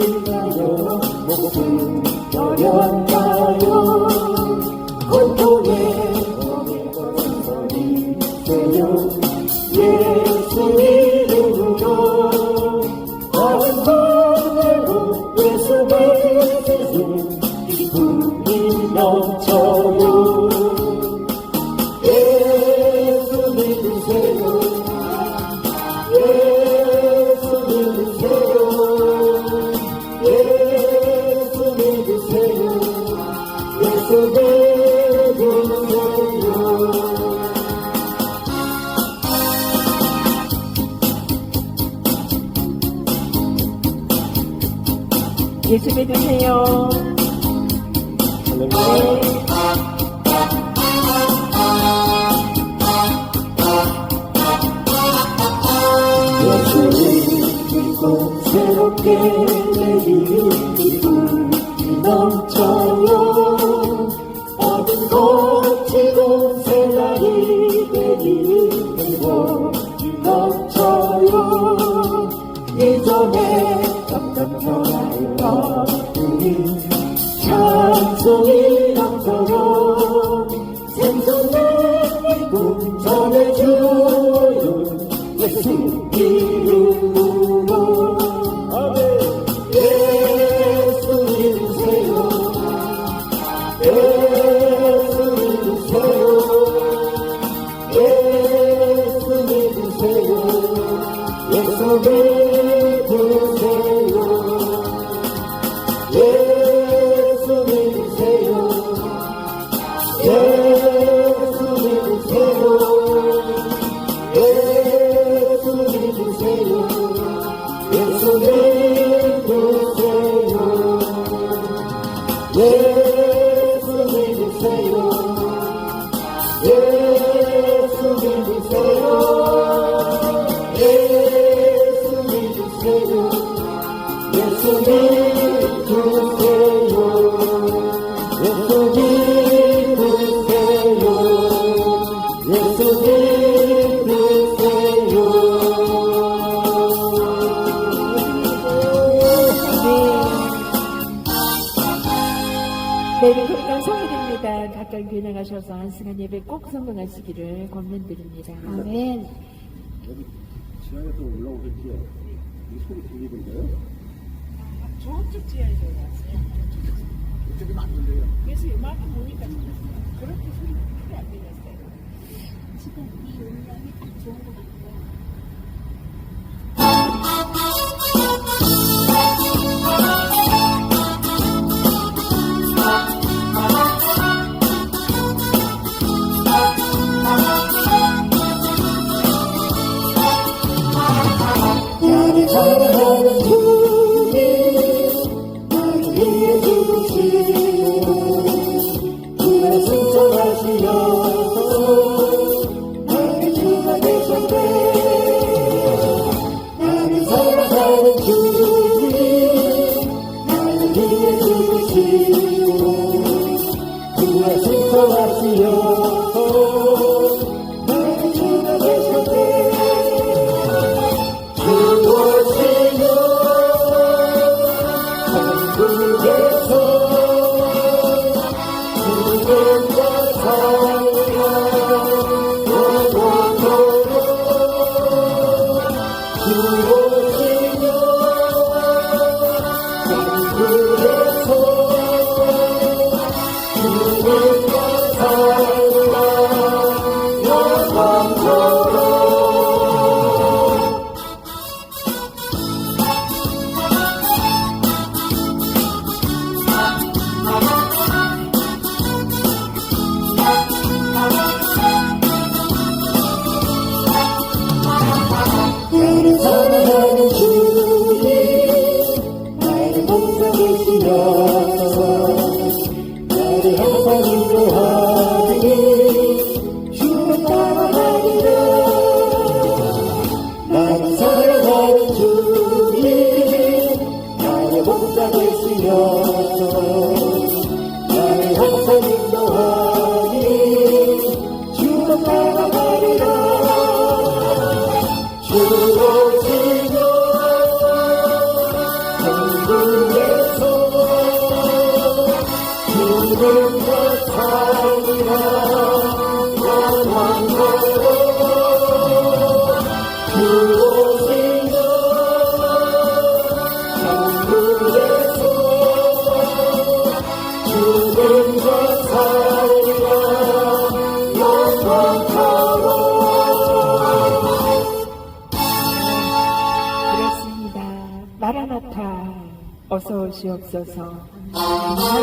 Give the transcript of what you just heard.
지나고 목숨 버려 예수 믿으세요. 할렐루야 예수를 믿고 새롭게 내리는 기쁨이 넘쳐 평화를 얻으니 찬송이 넘쳐요 생선의 기쁨 전해줘요 예수 이름으로 예수 믿으세요. 예수 믿으세요. 예수 믿으세요 예수 믿으세요 preso, que Senhor. 내일 금강 성일입니다. 각각 교회 가셔서 한 시간 예배 꼭 성공하시기를 권면드립니다. 아멘. 여기 지하에 또 올라오겠지요 이 소리 들리던데요? 저쪽 지하에서 왔어요. 이쪽이 안 들려요 그래서 이만큼 보니까 그렇게 소리가 크게 안 들렸어요. 지금 이 음량이 딱 좋은 것 같아요. 나를 항상 인도하기를 주를 따라하기를 나를 사랑하는 주님 나의 목사 되시옵소서 나를 항상 인도하기를 주를 따라하리라 주로 받아주옵소서.